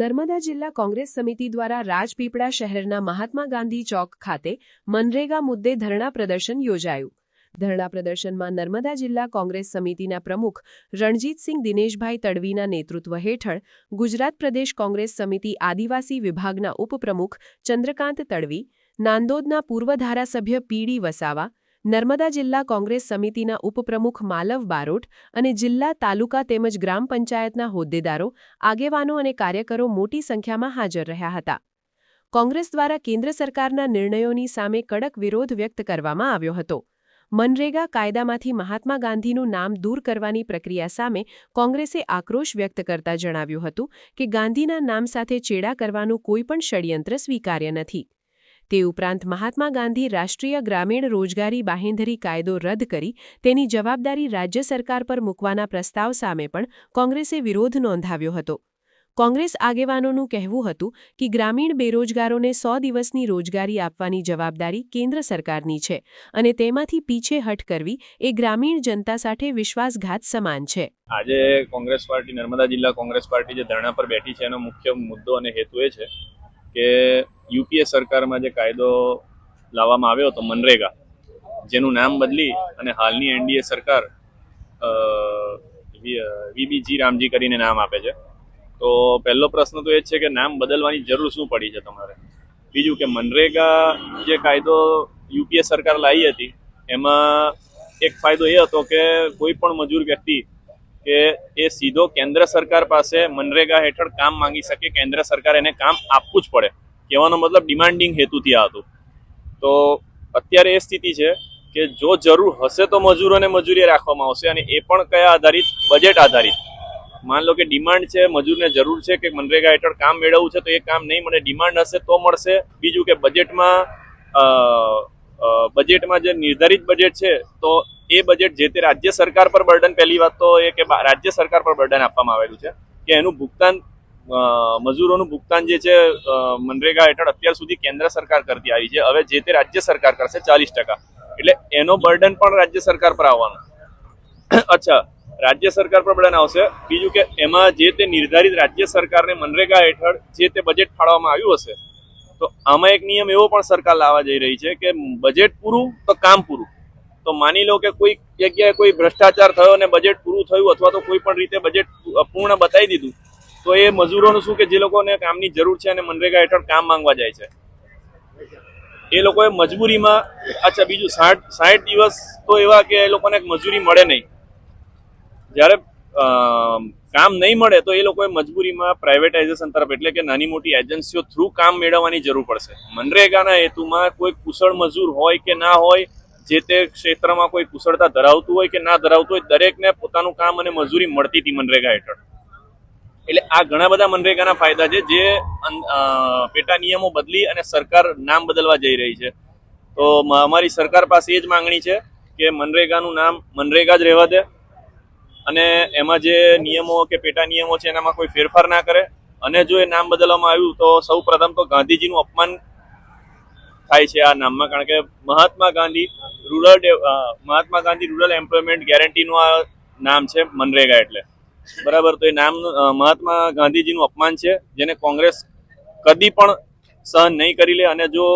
નર્મદા જિલ્લા કોંગ્રેસ સમિતિ દ્વારા રાજપીપળા શહેરના મહાત્મા ગાંધી ચોક ખાતે મનરેગા મુદ્દે ધરણા પ્રદર્શન યોજાયું. ધરણા પ્રદર્શનમાં નર્મદા જિલ્લા કોંગ્રેસ સમિતિના પ્રમુખ રણજીતસિંહ દિનેશભાઈ તડવીના નેતૃત્વ હેઠળ ગુજરાત પ્રદેશ કોંગ્રેસ સમિતિ આદિવાસી વિભાગના ઉપપ્રમુખ ચંદ્રકાંત તડવી, નાંદોદના પૂર્વ ધારાસભ્ય પીડી વસાવા નર્મદા જિલ્લા કોંગ્રેસ સમિતિના ઉપપ્રમુખ માલવ બારોટ અને જિલ્લા તાલુકા તેમજ ગ્રામ પંચાયતના હોદ્દેદારો, આગેવાનો અને કાર્યકરો મોટી સંખ્યામાં હાજર રહ્યા હતા. કોંગ્રેસ દ્વારા કેન્દ્ર સરકારના નિર્ણયોની સામે કડક વિરોધ વ્યક્ત કરવામાં આવ્યો હતો. મનરેગા કાયદામાંથી મહાત્મા ગાંધીનું નામ દૂર કરવાની પ્રક્રિયા સામે કોંગ્રેસે આક્રોશ વ્યક્ત કરતા જણાવ્યું હતું કે ગાંધીના નામ સાથે ચેડા કરવાનું કોઈપણ ષડયંત્ર સ્વીકાર્ય નથી. તે ઉપરાંત મહાત્મા ગાંધી રાષ્ટ્રીય ગ્રામીણ રોજગારી બાહેંધરી કાયદો રદ કરી તેની જવાબદારી રાજ્ય સરકાર પર મૂકવાના પ્રસ્તાવ સામે પણ કોંગ્રેસે વિરોધ નોંધાવ્યો હતો. કોંગ્રેસ આગેવાનોનું કહેવું હતું કે ગ્રામીણ બેરોજગારોને સો દિવસની રોજગારી આપવાની જવાબદારી કેન્દ્ર સરકારની છે અને તેમાંથી પીછેહટ કરવી એ ગ્રામીણ જનતા સાથે વિશ્વાસઘાત સમાન છે. આજે કોંગ્રેસ પાર્ટી નર્મદા જિલ્લા કોંગ્રેસ પાર્ટી જે ધરણા પર બેઠી છે એનો મુખ્ય મુદ્દો અને હેતુ એ છે કે યુપીએ સરકારમાં જે કાયદો લાવવામાં આવ્યો હતો, મનરેગા, જેનું નામ બદલી અને હાલની એનડીએ સરકાર વીબીજી રામજી કરીને નામ આપે છે. તો પહેલો પ્રશ્ન તો એ છે કે નામ બદલવાની જરૂર શું પડી છે તમારે? બીજું કે મનરેગા જે કાયદો યુપીએ સરકાર લાવી હતી, એમાં એક ફાયદો એ હતો કે કોઈ પણ મજૂર વ્યક્તિ કે એ સીધો કેન્દ્ર સરકાર પાસે મનરેગા હેઠળ કામ માંગી શકે, કેન્દ્ર સરકાર એને કામ આપવું જ પડે. કહેવાનો મતલબ ડિમાન્ડિંગ હેતુથી આ હતું. તો અત્યારે એ સ્થિતિ છે કે જો જરૂર હશે તો મજૂરોને મજૂરી રાખવામાં આવશે અને એ પણ કયા આધારિત? બજેટ આધારિત. માન લો કે ડિમાન્ડ છે, મજૂરને જરૂર છે કે મનરેગા હેઠળ કામ મેળવવું છે તો એ કામ નહીં મળે ડિમાન્ડ હશે તો મળશે. બીજું કે બજેટમાં બજેટમાં જે નિર્ધારિત બજેટ છે તો એ બજેટ જે તે રાજ્ય સરકાર પર બર્ડન પહેલી વાત તો એ કે રાજ્ય સરકાર પર બર્ડન આપવામાં આવેલું છે કે એનું ભુગતાન મજૂરોનું ભુગતાન જે છે મનરેગા હેઠળ અત્યાર સુધી કેન્દ્ર સરકાર કરતી આવી છે. હવે જે તે રાજ્ય સરકાર કરશે ચાલીસ ટકા. એટલે એનો બર્ડન પણ રાજ્ય સરકાર પર આવવાનું. અચ્છા, રાજ્ય સરકાર પર બર્ડન આવશે. બીજું કે એમાં જે તે નિર્ધારિત રાજ્ય સરકારને મનરેગા હેઠળ જે તે બજેટ ફાળવવામાં આવ્યું હશે, તો આમાં એક નિયમ એવો પણ સરકાર લાવવા જઈ રહી છે કે બજેટ પૂરું તો કામ પૂરું. તો માની લો કે કોઈ જગ્યાએ કોઈ ભ્રષ્ટાચાર થયો અને બજેટ પૂરું થયું અથવા તો કોઈ પણ રીતે બજેટ પૂર્ણ બતાવી દીધું તો એ મજૂરોનું શું કે જે લોકોને કામની જરૂર છે અને મનરેગા હેઠળ કામ માંગવા જાય છે. એ લોકોએ મજબૂરીમાં, અચ્છા, બીજું સાઠ સાઠ દિવસ તો એવા કે એ લોકોને મજૂરી મળે નહીં. જ્યારે કામ નહીં મળે તો એ લોકોએ મજબૂરીમાં પ્રાઇવેટાઇઝેશન તરફ એટલે કે નાની મોટી એજન્સીઓ થ્રુ કામ મેળવવાની જરૂર પડશે. મનરેગાના હેતુમાં કોઈ કુશળ મજૂર હોય કે ના હોય, જે તે ક્ષેત્રમાં કોઈ કુશળતા ધરાવતું હોય કે ના ધરાવતું હોય, દરેકને પોતાનું કામ અને મજૂરી મળતી હતી મનરેગા હેઠળ. એટલે આ ઘણા બધા મનરેગાના ફાયદા છે જે પેટા નિયમો બદલી અને સરકાર નામ બદલવા જઈ રહી છે. તો અમારી સરકાર પાસે એ જ માંગણી છે કે મનરેગાનું નામ મનરેગા જ રહેવા દે અને એમાં જે નિયમો કે પેટા નિયમો છે એનામાં કોઈ ફેરફાર ના કરે અને જો એ નામ બદલવામાં આવ્યું તો સૌ પ્રથમ તો ગાંધીજીનું અપમાન થાય છે આ નામમાં, કારણ કે Mahatma Gandhi rural Mahatma Gandhi rural employment ગેરંટીનું આ નામ છે મનરેગા એટલે. બરાબર, તો એ નામ મહાત્મા ગાંધીજીનું અપમાન છે, જેને કોંગ્રેસ કદી પણ સહન નહીં કરી લે અને જો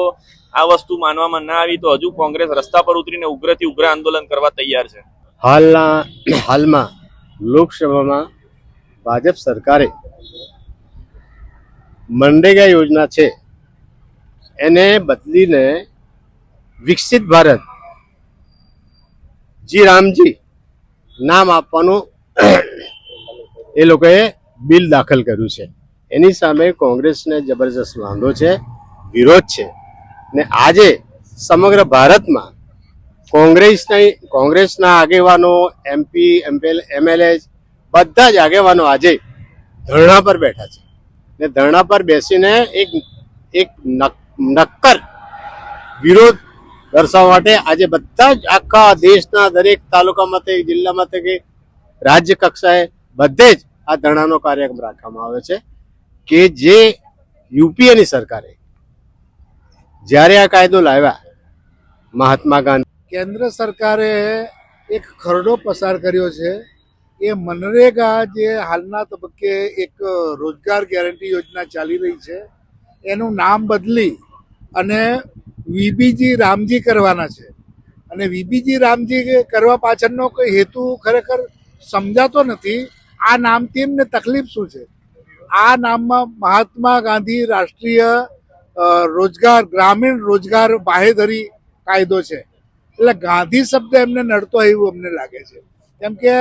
આ વસ્તુ માનવામાં ના આવી, તો હજુ કોંગ્રેસ રસ્તા પર ઉતરીને ઉગ્રથી ઉગ્ર આંદોલન કરવા તૈયાર છે. હાલના, હાલમાં લોકસભામાં ભાજપ સરકારે મનરેગા યોજના છે, એને બદલીને વિકસિત ભારત, જી રામજી, નામ આપવાનું એ લોકોએ બિલ દાખલ કર્યું છે. એની સામે કોંગ્રેસને જબરજસ્ત વાંધો છે, વિરોધ છે. ને આજે સમગ્ર ભારતમાં કોંગ્રેસના કોંગ્રેસના આગેવાનો એમપી એમપીએલ એમએલએ બધા જ આગેવાનો આજે ધરણા પર બેઠા છે. ને ધરણા પર બેસીને એક એક નક્કર વિરોધ દર્શાવવા માટે આજે બધા જ આખા દેશના દરેક તાલુકામાં તે જિલ્લામાં તે કે રાજ્ય કક્ષાએ બધે જ આ ધરણાનો કાર્યક્રમ રાખવામાં આવે છે કે જે યુપીએની સરકારે જ્યારે આ કાયદો લાવ્યા, મહાત્મા ગાંધી કેન્દ્ર સરકારે એક ખરડો પસાર કર્યો છે. એ મનરેગા જે હાલના તબક્કે એક રોજગાર ગેરંટી યોજના ચાલી રહી છે. એનું નામ બદલી અને વીબીજી રામજી કરવાના છે. અને વીબીજી રામજી કરવા પાછળનો કોઈ હેતુ ખરેખર સમજાતો નથી. આ નામથી એમને તકલીફ શું છે? આ નામમાં મહાત્મા ગાંધી રાષ્ટ્રીય રોજગાર, ગ્રામીણ રોજગાર બાહેધરી કાયદો છે. એટલે ગાંધી શબ્દ એમને નડતો એવું અમને લાગે છે. કેમ કે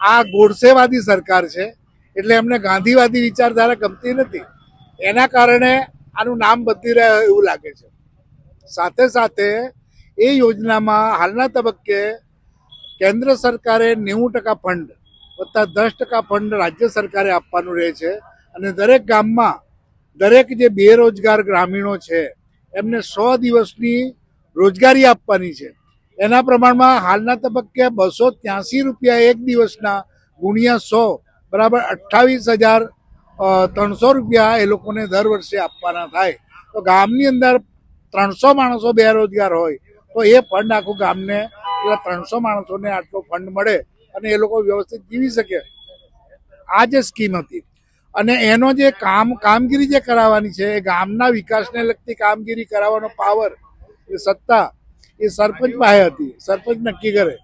આ ગોડસેવાદી સરકાર છે, એટલે એમને ગાંધીવાદી વિચારધારા ગમતી નથી. એના કારણે આનું નામ બદલી રહ્યા એવું લાગે છે. સાથે સાથે એ યોજનામાં હાલના તબક્કે કેન્દ્ર સરકારે નેવું ટકા ફંડ વત્તા દસ ટકા ફંડ રાજ્ય સરકારે આપવાનું રહે છે. અને દરેક ગામમાં દરેક જે બેરોજગાર ગ્રામીણો છે, એમને સો દિવસની રોજગારી આપવાની છે. એના પ્રમાણમાં હાલના તબક્કે બસો ત્યાંસી રૂપિયા એક દિવસના ગુણ્યા સો બરાબર અઠ્ઠાવીસ હજાર ત્રણસો રૂપિયા એ લોકોને દર વર્ષે આપવાના થાય. તો ગામની અંદર ત્રણસો માણસો બેરોજગાર હોય, તો એ ફંડ આખું ગામને, પેલા ત્રણસો માણસોને આટલો ફંડ મળે. અને એ લોકો વ્યવસ્થિત જીવી શકે. આ જે સ્કીમ હતી. અને એનો જે કામ, કામગીરી જે કરાવવાની છે, એ ગામના વિકાસને લગતી કામગીરી કરાવવાનો પાવર એ સત્તા, એ સરપંચ પાસે હતી. સરપંચ નક્કી કરે.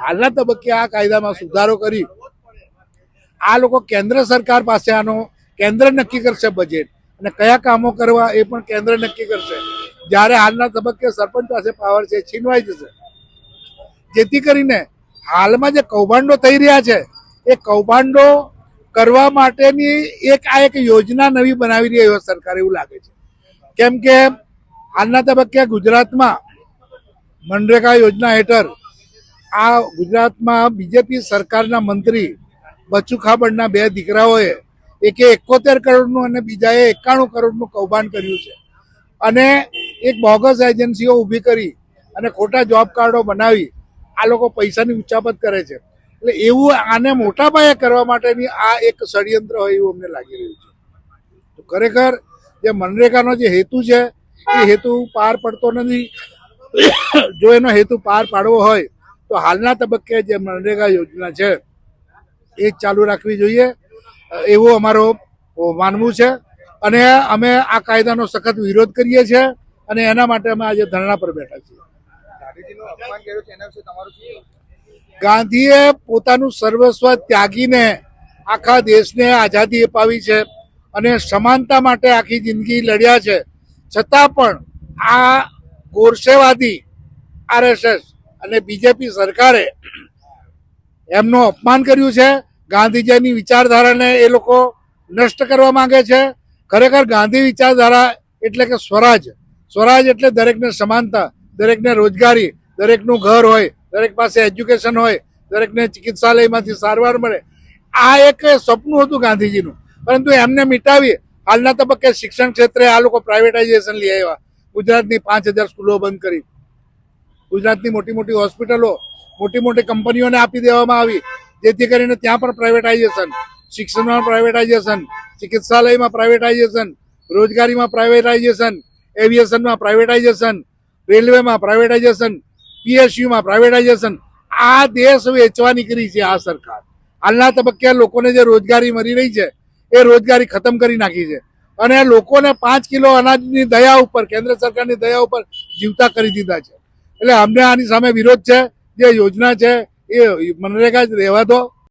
હાલના તબક્કે આ કાયદામાં સુધારો કરી. આ લોકો કેન્દ્ર સરકાર પાસે આનો, કેન્દ્ર નક્કી કરશે બજેટ અને કયા કામો કરવા એ પણ કેન્દ્ર નક્કી કરશે. જ્યારે હાલના તબક્કે સરપંચ પાસે પાવર છે છીનવાઈ જશે. જેથી કરીને હાલમાં જે કૌભાંડો થઈ રહ્યા છે, એ કૌભાંડો કરવા માટેની એક આ એક યોજના નવી બનાવી રહી એવો સરકાર એવું લાગે છે. કેમ કે હાલના તબક્કે ગુજરાતમાં મનરેગા યોજના હેઠળ આ ગુજરાતમાં બીજેપી સરકારના મંત્રી બચ્ચુ ખાબડના બે દીકરાઓએ એકે એકોતેર કરોડનું અને બીજાએ એકાણું કરોડનું કૌભાંડ કર્યું છે. અને એક બોગસ એજન્સીઓ ઊભી કરી અને ખોટા જોબ કાર્ડો બનાવી આ લોકો પૈસાની ઉચ્ચાપત કરે છે. એટલે એવું આને મોટા પાયે કરવા માટેની આ એક ષડયંત્ર હોય એવું અમને લાગી રહ્યું છે. તો ખરેખર જે મનરેગાનો જે હેતુ છે, એ હેતુ પાર પડતો નથી. જો એનો હેતુ પાર પાડવો હોય, તો હાલના તબક્કે જે મનરેગા યોજના છે, એ જ ચાલુ રાખવી જોઈએ. એવું અમારો માનવું છે. અને અમે આ કાયદાનો સખત વિરોધ કરીએ છીએ અને એના માટે અમે આજે ધરણા પર બેઠા છીએ. ગાંધીએ પોતાનું સર્વસ્વ ત્યાગીને આખા દેશને આઝાદી અપાવી છે અને સમાનતા માટે આખી જિંદગી લડ્યા છે. છતાં પણ આ ગોરસેવાદી આરએસએસ અને બીજેપી સરકારે એમનું અપમાન કર્યું છે. ગાંધીજીની વિચારધારાને એ લોકો નષ્ટ કરવા માંગે છે. ખરેખર ગાંધી વિચારધારા એટલે કે સ્વરાજ. સ્વરાજ એટલે દરેકને સમાનતા. દરેકને રોજગારી, દરેકનું ઘર હોય, દરેક પાસે એજ્યુકેશન હોય, દરેકને ચિકિત્સાલયમાંથી સારવાર મળે. આ એક સપનું હતું ગાંધીજીનું. પરંતુ એમને મિટાવી હાલના તબક્કે શિક્ષણ ક્ષેત્રે આ લોકો પ્રાઇવેટાઇઝેશન લઈ આવ્યા. ગુજરાતની પાંચ હજાર સ્કૂલો બંધ કરી. ગુજરાતની મોટી મોટી હોસ્પિટલો, મોટી મોટી કંપનીઓને આપી દેવામાં આવી. જેથી કરીને ત્યાં પણ પ્રાઇવેટાઇઝેશન શિક્ષણમાં પ્રાઇવેટાઇઝેશન ચિકિત્સાલયમાં પ્રાઇવેટાઇઝેશન રોજગારીમાં પ્રાઇવેટાઇઝેશન એવિએશનમાં પ્રાઇવેટાઇઝેશન રેલવેમાં પ્રાઇવેટાઇઝેશન પીએસયુમાં પ્રાઇવેટાઇઝેશન આ દેશ વેચવા નીકળી છે આ સરકાર. હાલના તબક્કે લોકોને જે રોજગારી મળી રહી છે, એ રોજગારી ખતમ કરી નાખી છે. અને લોકોને પાંચ કિલો અનાજની દયા ઉપર, કેન્દ્ર સરકારની દયા ઉપર જીવતા કરી દીધા છે. એટલે અમને આની સામે વિરોધ છે, જે યોજના છે, એ મનરેગા જ રહેવા દો.